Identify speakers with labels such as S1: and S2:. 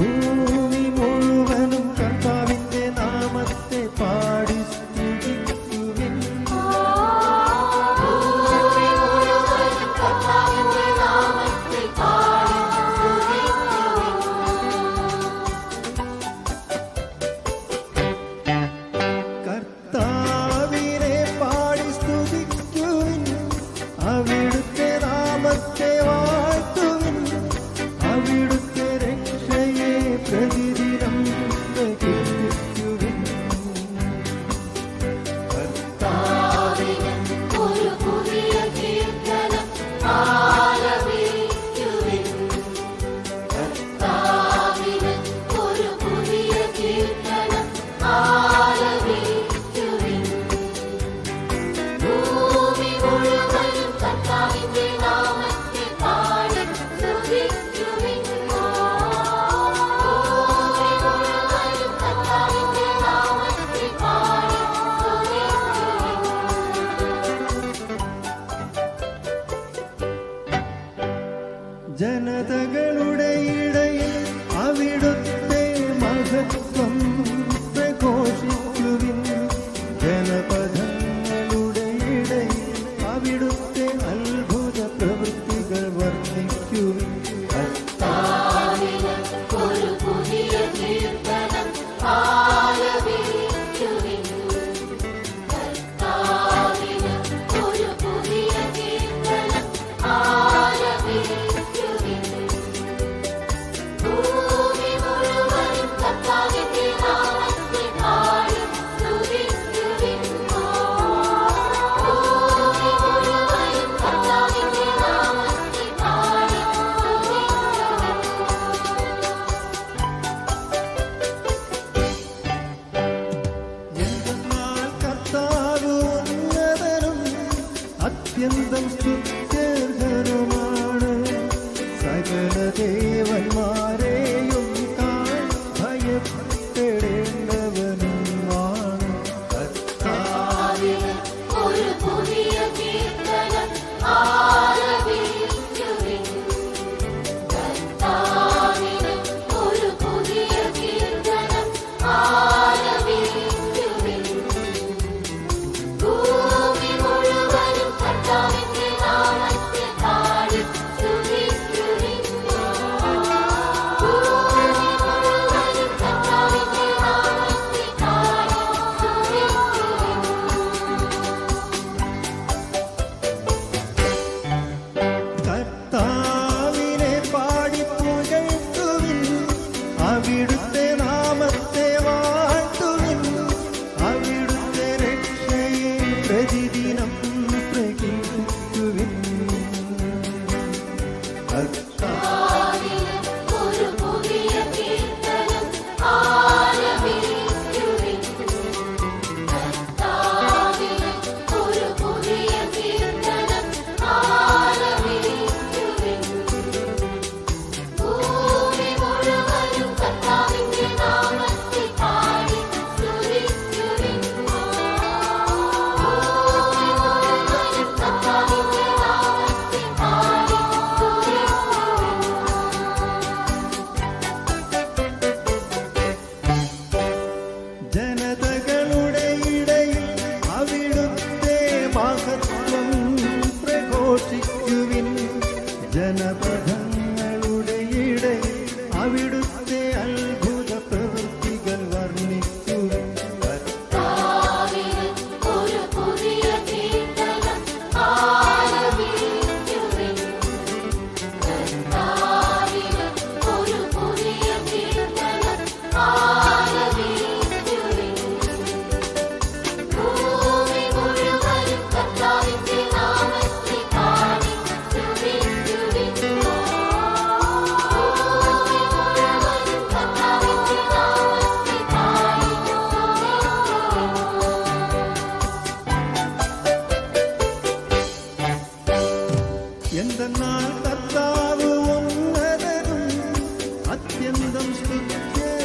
S1: Ooh. जनता അത്യന്തം സ്തുത്യർഹനുമാണ് സകല
S2: ദേവന്മാർ
S1: ജനതകളുടെ ഇടയിൽ മഹത്വം ജനപഥങ്ങളുടെ ഇടയിൽ അവിടുത്തെ അത്ഭുത you.